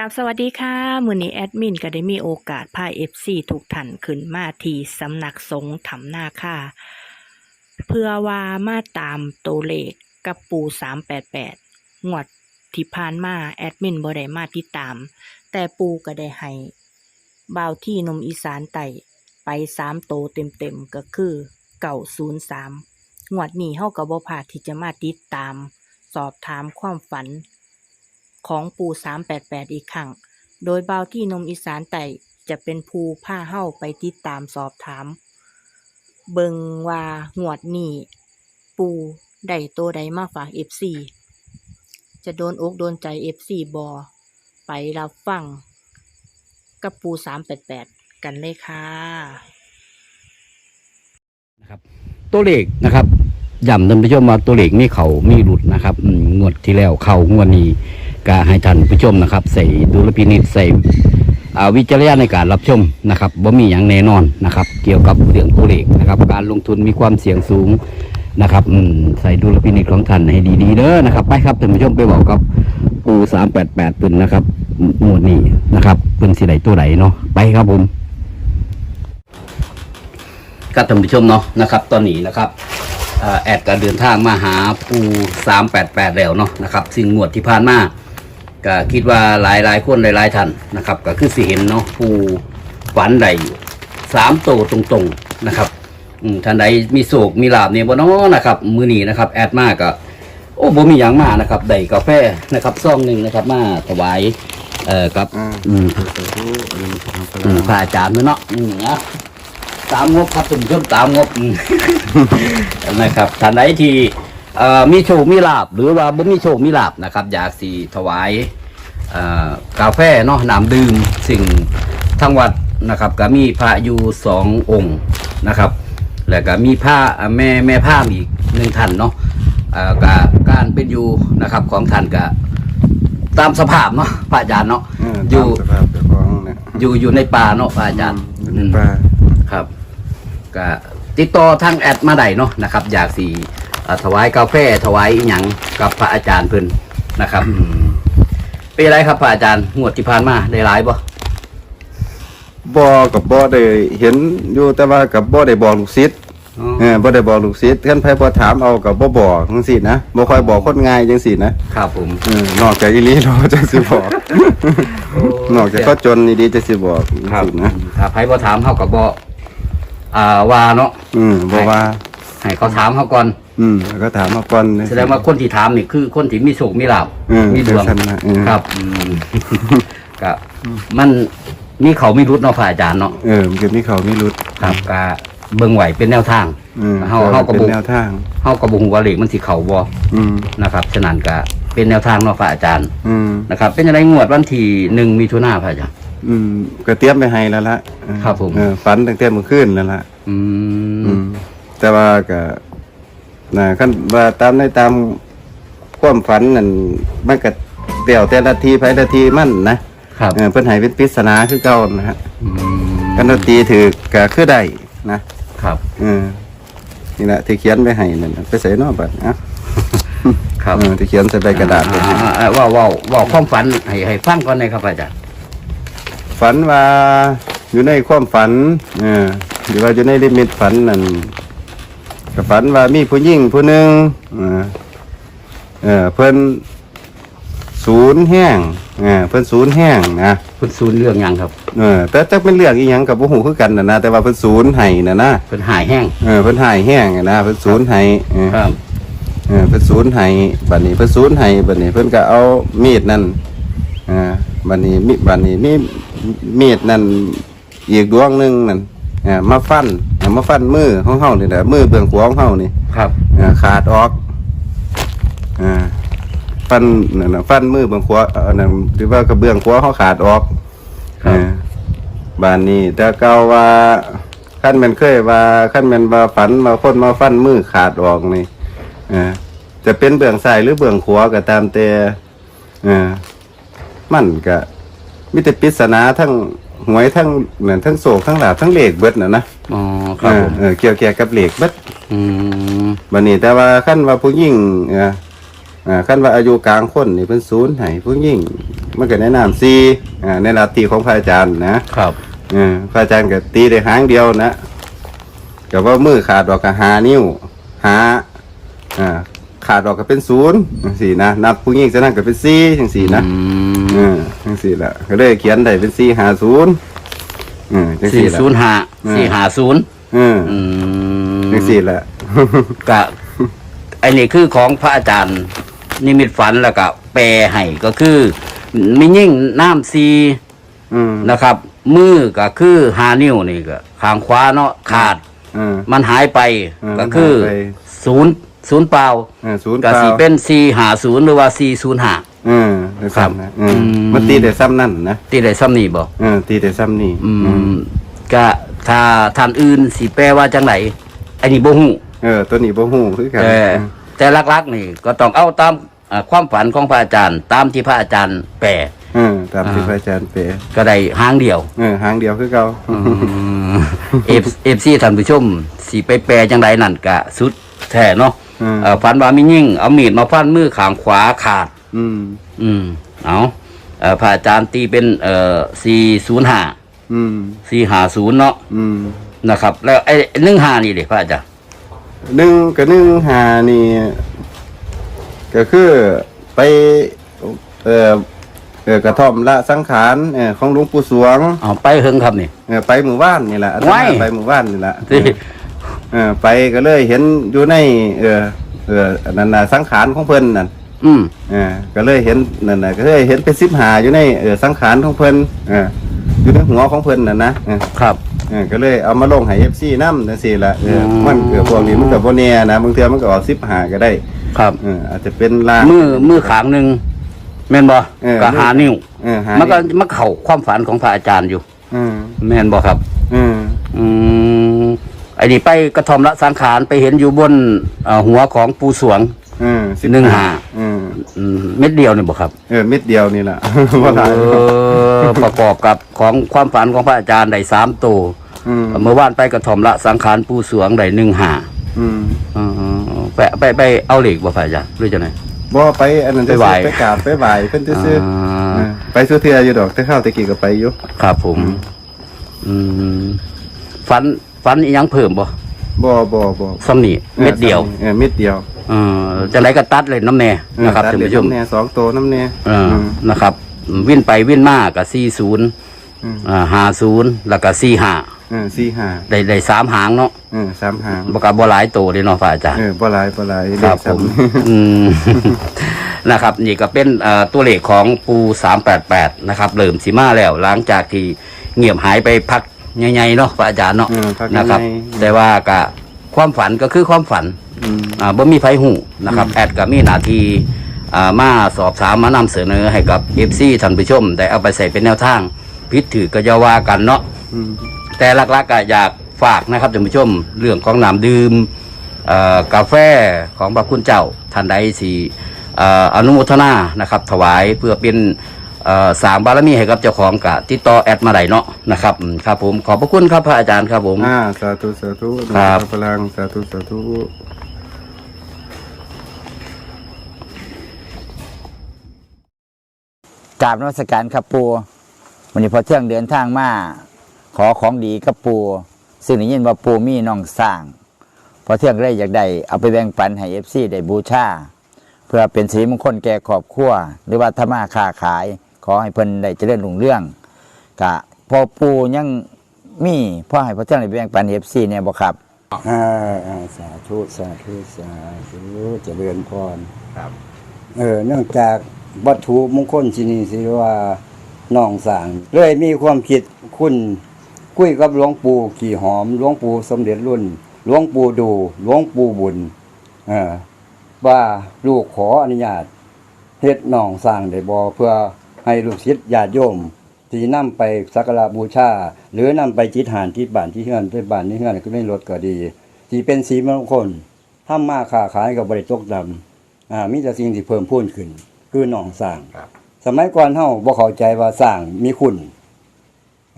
กับสวัสดีค่ะมือนี้แอดมินก็ได้มีโอกาสพาเอฟซีทุกท่านขึ้นมาที่สำนักสงฆ์ถำนาค่าเพื่อว่ามาตามตัวเลขกับปูสามแปดแปดงวดที่ผ่านมาแอดมินบ่ได้มาติดตาม แต่ปูก็ได้ให้บ่าวที่นมอีสานไต่ไปสามโตวเต็มๆก็คือเก่าศูนย์สามงวดนี้เฮาก็บ่พลาดที่จะมาติดตาม สอบถามความฝัน ของปู388 อีกครั้ง โดยเบาที่นมอีสานไต่จะเป็นภูผ้าเฮ้าไปติดตามสอบถาม เบิงว่าหวดนี้ปูได้โตใดมาฝากเอฟซีจะโดนอกโดนใจเอฟซีบอไปรับฟังกับปู388กันเลยค่ะนะครับ ตัวเลขนะครับย้ำท่านผู้ชมว่าตัวเลขนี่เขามีหลุดนะครับอืมงวดที่แล้วเขางวดนี้ ก็ให้ท่านผู้ชมนะครับ ใส่ดุลพินิจใส่วิจารณญาณในการรับชมนะครับว่ามีอย่างแน่นอนนะครับ เกี่ยวกับเรื่องตัวเลขนะครับ การลงทุนมีความเสี่ยงสูงนะครับใส่ดุลพินิจของท่านให้ดีๆเด้อนะครับ ไปครับท่านผู้ชมไปบอกกับปูสามแปดแปดปืนนะครับงวดนี้นะครับปืนสีไหนตัวไหนเนาะไปครับผมครับท่านผู้ชมเนาะนะครับ ตอนนี้นะครับอแอดการเดินทางมาหาปู388แปดแปดแล้วเนาะนะครับสิ่งงวดที่ผ่านมา ก็คิดว่าหลายหลายคนหลายหลายท่านนะครับ ก็คือสิเห็นเนาะปูฝันใดสามโตวตรงๆนะครับอืมท่านใดมีโศกมีลาบเนี่ยบ่เนาะนะครับมือนี้นะครับ แอดมากก็โอ้บ่มีหยังมานะครับได้กาแฟนะครับซองหนึ่งนะครับ มาถวายเอ่อกับอ่าอืมสาธุอนุโมทนาสาอืมธุพระอาจารย์ด้วยเนาะอืมนะตามงบครับท่านผู้ชมตามงบอืมนะครับท่านใดที่ เอ่อมีโชคมีลาบหรือว่าบ่มีโชคมีลาบนะครับ อยากสีถวายเอ่อกาแฟเนาะน้ำดื่มสิ่งทั้งวัดนะครับก็มีพระอยู่สององค์นะครับ แล้วก็มีผ้าแม่แม่ผ้าอีกหนึ่งท่านเนาะเอ่อก็การเป็นอยู่นะครับของท่านก็ตามสภาพเนาะพระอาจารย์เนาะเอออยู่ตามสภาพเจ้าของเนี่ยอยู่อยู่ในป่าเนาะพระอาจารย์อยู่ในป่า ครับก็ติดต่อทางแอดมาได้เนาะนะครับ อยากสี่ ถวายกาแฟถวายอหยังกับพระอาจารย์เพิ่นนะครับอืมเป็นไรครับพระอาจารย์งวดที่ผ่านมาได้หลายบ่บ่กับบ่ได้เห็นอยู่แต่ว่ากับบ่ได้บอกลูกศิษย์อ๋อเออบ่ได้บอกลูกศิษย์ท่านไผบ่ถามเอากับบ่บอกจังซี่นะบ่ค่อยบอกคนง่ายจังซี่นะครับผมเออนอกจากอีหลีเนาะจังสิบอก นอกจากเขาจนนี่ดีจะสิบอกจังครับซี่นะถ้าไผบ่ถามเฮาก็บ่อ่าว่าเนาะอืมบ่ว่าให้เขาถามเฮาก่อน อืมแล้วก็ถามมาก่อนนะ แสดงว่าคนที่ถามนี่คือคนที่มีโชคมีลาภอืมมีดวงจังซั่นนะอืม ครับอืมก็มันมีเขามีรุดเนาะพระอาจารย์เนาะเออมันก็มีเขามีรุดครับก็เบิ่งไหวเป็นแนวทางอืมเฮาเฮาก็เป็นบ่แนวทาง เฮาก็บ่ฮู้ว่าเลขมันสิเข้าบ่อืมนะครับฉะนั้นก็เป็นแนวทางเนาะพระอาจารย์อืมนะครับ เป็นจังไดงวดวันที่1มิถุนายนพระอาจารย์ อืมก็เตรียมไปให้แล้วละเออครับผม เออฝันตั้งแต่เมื่อคืนแล้วละ อือืมมแต่ว่าก็ นะขั้นว่าตามในตามความฝันนั่นมันก็เดี่ยวแต่ละทีไปละทีมันนะครับเออเพิ่นให้เป็นปริศนาคือเก่านะฮะอืมกันดนตรีถือก็คือได้นะครับเออนี่แหละที่เขียนไปให้นั่นน่ะไปใส่นอกบัดอะครับเออที่เขียนใส่ใบกระดาษไปให้ อ่าอ่าเว้าเว้าเว้าความฝันให้ให้ฟังก่อนเลยครับพระอาจารย์ฝันว่าอยู่ในความฝันเออหรือว่าอยู่ในลิมิตฝันนั่น ก็ฝันว่ามีผู้หญิงผู้หนึ่งเออเออเพิ่นศูนย์แห้งเออเพิ่นศูนย์แห้งนะเพิ่นศูนย์เรื่องหยังครับเออแต่แต่เป็นเรื่องอีหยังกับบ่ฮู้คือกันน่ะนะแต่ว่าเพิ่นศูนย์ให้น่ะนะเพิ่นหายแห้งเออเพิ่นหายแห้งอะนะเพิ่นศูนย์ให้เออครับเออเพิ่นศูนย์ให้บัดนี้เพิ่นศูนย์ให้บัดนี้เพิ่นก็เอามีดนั่นอ่าบัดนี้มีบัดนี้มีมีดนั่นอีกดวงหนึงนั่น อ่ามาฟันอ่ามาฟันมือของเฮานี่แหละมือเบื้องขวาของเฮานี่ครับอ่าขาดออกอ่าฟันนั่นน่ะฟันมือเบื้องขวาเอ่อนั่นหรือว่ากระเบื้องขวาเฮาขาดออกครับเออบ้านนี้แต่เก่าว่าขั้นแมันเคยว่าขั้นแมันว่าฝันมาคนมาฟันมือขาดออกนี่เออจะเป็นเบื้องซ้ายหรือเบื้องขวาก็ตามแต่เออมันก็มีแต่ปริศนาทั้ง หวยทั้งนั่นทั้งโศกทั้งหลาบทั้งเหล็กเบิดน่ะนะอ๋อครับผมเออเออเกี่ยวแก่กับเหล็กเบิดอืมบันนี้แต่ว่าขั้นว่าผู้หญิงเอออ่าขั้นว่าอายุกลางคนนี่เพิ่นศูนย์ให้ผู้หญิงมันก็แนะนำซีอ่าในลัทธิของพระอาจารย์นะครับเออพระอาจารย์ก็ตีได้หางเดียวนะก็ว่ามือขาดออกก็หานิ้วหาอ่าขาดออกก็เป็นศูนย์จังสี่นะนับผู้หญิงจะนั่งก็เป็นซีจังสี่นะอืม เออจังสี่ละก็เลยเขียนได้เป็นซีหาศูนย์เออจังสี่สี่ละ ศูนย์ห้าอืม สี่ห้าศูนย์เอออืมจังสี่ละ กะไอ้นี่คือของพระอาจารย์ นิมิตฝันแล้วก็แปลให้ก็คือมียิ่งน้ำซีอืมนะครับ มือก็คือหานิ้วนี่ก็ข้างขวาเนาะขาด เออ มันหายไปเออก็คือมันหายไป ศูนย์ศูนย์เปล่าเออศูนย์ก็เปล่าสีเป็นสี่หาศูนย์หรือว่าสี่ศูนย์หาเออ ได้ครับซ้ำนะเอออมมันตีได้ซ้ำนั่นนะที่ได้ซ้ำนี่บ่เออตีได้ซ้ำนี่อือืมมก็ถ้าท่านอื่นสิแปลว่าจังไหนไอ้นี่บ่ฮู้เออ ตัวนี้บ่ฮู้คือกันแต่แต่ลักๆนี่ก็ต้องเอาตามอ่าความฝันของพระอาจารย์ ตามที่พระอาจารย์แปลเออตามที่อ่าพระอาจารย์เปรก็ได้หางเดียว เออหางเดียวคือเก่าเอฟเอฟซีท่านผู้ชมสิไปแปลจังไดนั่นกะสุดแท้เนาะอืมเอ่อฝันว่ามียิ่งเอามีดมาฟันมือข้างขวาขาด อืม อืม เอาเอ่อพระอาจารย์ตีเป็น เอ่อ405อืม450เนาะอืมนะครับ แล้วไอ้15นี่เด้พระอาจารย์หนึ่งกับหนึ่งหานี่ ก็คือไป เออเออกระท่อมละสังขารเออของหลวงปู่สวงเอาไปเฮิงครับนี่ เออไปหมู่บ้านนี่แหละอาตไว้มาไปหมู่บ้านนี่แหละ ที่ เออไปก็เลยเห็นอยู่ใน เออเอออันนั่นน่ะสังขารของเพิ่นนั่น อืมเออก็เลยเห็นนั่นน่ะก็เลยเห็นเป็นสิบหาอยู่ในเออสังขารของเพิ่นเอออยู่ในหัวของเพิ่นน่ะนะเออครับ เออก็เลยเอามาลงให้ FC นำจังซี่ล่ะเอออม มันเกิดพวกนี้มันก็บ่แน่นะบางเทื่อมันก็ออก15ก็ได้ครับ เอออาจจะเป็นลาง มือมือขางหนึงแม่นบ่เออก็หานิ้วเออหามันก็มันเข้าความฝันของพระอาจารย์อยู่เออแม่นบ่ครับเอออืมไอ้นี่ไปกระทอมละสังขารไปเห็นอยู่บนเอ่อหัวของปูสวงเออ15หนึ่งหาเอ ออืมเม็ดเดียวนี่บ่ครับ เออเม็ดเดียวนี่ล่ะบ่หลายเออประกอบกับของความฝันของพระอาจารย์ได้สามตัวอืมเมื่อวานไปกระทอมละสังขารปูสวงได้หนึ่งหาอืมอืมไปไปไปเอาเหล็กบ่พระอาจารย์หรือจะไหนบ่ไปอันนั้นจะไปไหว้ ไปกราบไปไหว้เพิ่นซื่อๆอ่าเออไปสุเทืออยู่ดอกแต่ข้าวตะกี้ก็ไปอยู่ครับผม อืมฝันฝันอีหยังเพิ่มบ่บ่บ่บ่ซ้ำนี่เม็ดเดียวเออเม็ดเดียว เออจะไรก็ตัดเลยน้ำแน่นะครับเออตัดท่านเหล็กผู้ชมน้ำแน่สองโตน้ำแน่เอออืมนะครับ วิ่นไปวิ่นมากับสี่ศูนย์อืมห้าศูนย์แล้วก็สี่ห้าเออสี่ห้าได้ได้สามหางเนาะเออสามหางบกับบ่หลายโตเลยเนาะฝ่าอาจารย์เออบ่หลายบ่หลายครับเลขผมซ้ำอืมนะครับ นี่ก็เป็นเอ่อตัวเลขของปูสามแปดแปดนะครับเริ่มสีมาแล้ว หลังจากที่เงียบหายไปพักใหญ่ๆเนาะฝ่าอาจารย์เนาะเออพักนะครับยังไงแต่ว่าก็ความฝันก็คือความฝัน อืมอ่าบ่มีไฟหูนะครับแอดก็มีหน้าที่อ่ามาสอบถามมานำเสนอให้กับ FC ท่านผู้ชมได้เอาไปใส่เป็นแนวทางพิษถือก็จะว่ากันเนาะอืมแต่หลักๆก็อยากฝากนะครับท่านผู้ชมเรื่องของน้ำดื่มเอ่อกาแฟของพระคุณเจ้าท่านใดสิเอ่ออนุโมทนานะครับ ถวายเพื่อเป็นเอ่อสร้ามบารมีให้กับเจ้าของกะติดต่อแอดมาได้เนาะนะครับอืมครับผมขอบพระคุณครับพระอาจารย์ครับผมอ่าสาธุสาธุครับพลังสาธุสาธุ กราบนมัสการครับปูวันนี้พอเที่ยงเดินทางมาขอของดีกับปูซึ่งได้ยินว่าปูมีน้องสร้าง พอเที่ยงได้อยากได้เอาไปแบ่งปันให้เอฟซีได้บูชาเพื่อเป็นสีมงคลแก่ครอบครัวหรือว่าถ้ามาค้าขาย ขอให้เพิ่นได้เจริญรุ่งเรื่องกะพอปูยังมีพ่อให้พอเที่ยงได้แบ่งปันเอฟซีเนี่ยบ่ครับอ่าอ่าสาธุสาธุสาธุเจริญพรครับ เออเนื่องจาก วัตถุมงคลที่นี่สิว่าน้องสางเลยมีความคิดคุณคุยกับหลวงปู่ขี่หอมหลวงปู่สมเด็จรุ่นหลวงปู่ดูหลวงปู่บุญว่าลูกขออนุญาตเฮ็ดน้องสร้างได้บ่เพื่อให้ลูกศิษย์ญาติโยมที่นำไปสักการะบูชาหรือนำไปจิตหานที่บ้านที่เฮือนไปบ้านที่เฮือนก็ได้รถก็ดีที่เป็นสีมงคลทำมาค้าขายกับบริตกดำอ่ามีแต่สิ่งที่เพิ่มพูนขึ้น คือหนองสร้างครับสมัยก่อนเฮาบ่เข้าใจว่าสร้างมีคุณ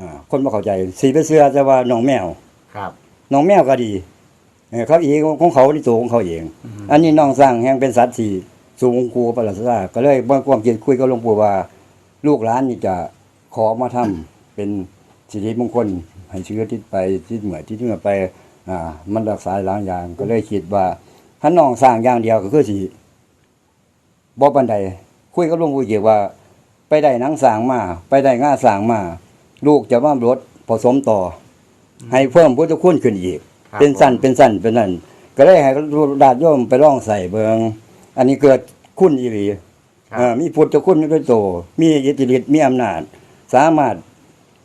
อ่าคนบ่เข้าใจสีไปเสื้อจะว่าน้องแมวครับน้องแมวก็ดีเออเขาเองของเขาที่ตัวของเขาเอง อันนี้น้องสร้างแห่งเป็นสัตว์ที่สูงกูประหลาดซาก็เลยบ่ความคิดคุยกับหลวงปู่ว่า ลูกหลานนี่จะขอมาทำเป็นสิริมงคลให้เชื้อทิศไปทิศเหนือทิศเหนือไป อ่า มันรักษาหลายอย่างก็เลยคิดว่าถ้าน้องสร้างอย่างเดียวก็คือสิ บ่ปันใดคุยกับหลวงปู่เกี่ยวว่า ไปได้หนังสร้างมา ไปได้ง่าสร้างมา ลูกจะว่ารถผสมต่ออให้เพิ่มพุทธคุณขึ้นอีก ครับเป็นสั้นเป็นสั้นเป็นนั่นก็เลยให้ดาดโยมไปล่องใส่เบิงอันนี้เกิดคุณอีหลีครับ เอ่อมีพุทธคุณด้วยโตมีอิทธิฤทธิ์มีอำนาจ สามารถ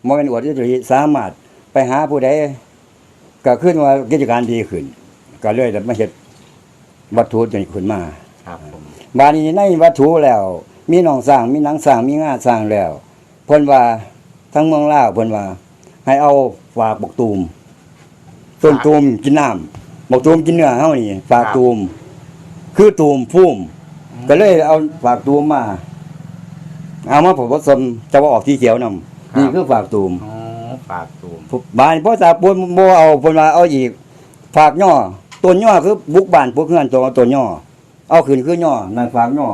มเป็นอวดอิทธิฤทธิ์สามารถไปหาผู้ใดก็ขึ้นว่ากิจการดีขึ้น ก็เลยได้มาเฮ็ดวัตถุตัวนี้ขึ้นมา ครับผม บาดนี้ในวัตถุแล้ว มีหนองสร้างมีหนังสร้างมีงาสร้างแล้วเพิ่นว่าทั้งเมืองลาวเพิ่นว่า ให้เอาฝากบกตูมต้นตูมกินน้ำบกตูมกินเนื้อเฮานี่ฝากตูม คือตูมพุ่มก็เลยเอาฝากตูมมา เอามาผสมจะว่าออกที่เขียวนำนี่คือฝากตูมอ๋อฝากตูมบานพ่อตาปนบ่เอาเพิ่นว่าเอาอีก ฝากย่อต้นย่อคือบุกบ้านพวกเฮือนตัวต้นย่อ เอาขึ้นคือย่อนั่นฝากย่อ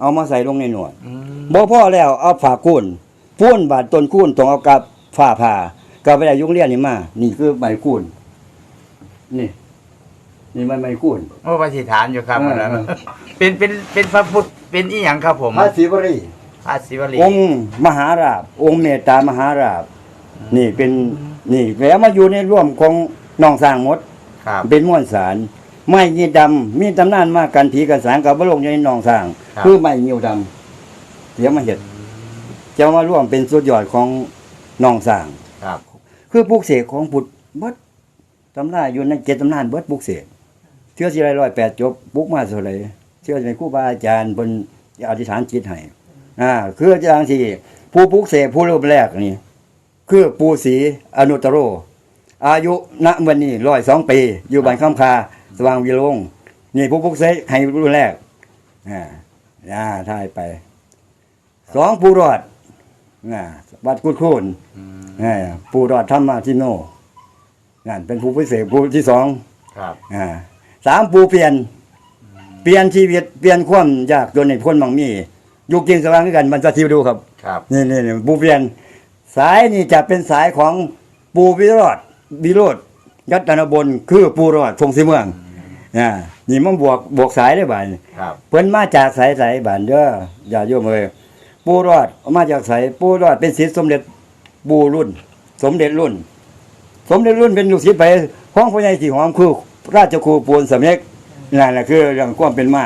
เอามาใส่ลงในหนวดอืมบ่พอแล้วเอาฝากคูนพูนบาดต้นคูนต้องเอากับฝ้าผ่าก็ไปได้ยุงเรียนนี่มา นี่คือใบคูนนี่ นี่มันใบคูนโอ้ปฏิฐานอยู่ครับเอออันนั้นเป็นเป็นเป็นพระพุทธเป็นอีหยังครับผมพระศิวรีพระศิวลีองค์มหาราบ องค์เมตตามหาราบ นี่เป็นนี่แล้วมาอยู่ในร่วมของน้องสร้างหมดครับเป็นม้วนสาร ไม้ยีดำมีตำนานมากกันผีกันสางกับบลงอยู่ในหนองสร้าง ครับ คือไม้เงียวดำเดี๋ยวมาเห็ดจะมาร่วมเป็นสุดยอดของหนองสร้าง ครับ คือปลูกเสกของพุทธเบิดตำนานอยู่ในเจ็ดตำนานเบิดปลูกเสกเชื่อสิไรร้อยแปดจบปลูกมาเท่าไหรเชื่อในครูบาอาจารย์บนอธิษฐานจิตให้อ่าคืออาจารย์ที่ผู้ปลูกเสกผู้รูปแรกนี่คือปูศรีอนุตตโร อายุณวันนี้ร้อยสองปี อยู่บ้านข้ามคาส ว่างวิโรงนี่ผู้ปลุกเสกให้รุ่นแรกอ่าอ่าทายไป สองผู้รอดอ่าวัดกุดคูนอ่าผู้รอดธรรมาทิโนนั่นเป็นผู้พิเศษผู้ที่สองครับอ่าสามผู้เปลี่ยน เปลี่ยนชีวิตเปลี่ยนความยากจนในพ้นบางมีอยู่กินสว่างด้วยกันมันจะทิวดูครับ ครับนี่นี่นี่ปูเปลี่ยน สายนี่จะเป็นสายของปูวิโรธวิโรธยัตนบนคือปูรอดพงศรีเมือง อ่านี่มันบวกบวกสายได้บ่ายครับเพิ่นมาจากสายสายบ้านเด้ออย่าโยมเลยปูรอดมาจากสายปูรอดเป็นศิษย์สมเด็จปูรุ่น สมเด็จรุ่น สมเด็จรุ่นเป็นลูกศิษย์ไปของพ่อใหญ่สีหอมคือราชครูปูนสำเร็จนั่นแหละคือเรื่องความเป็นมา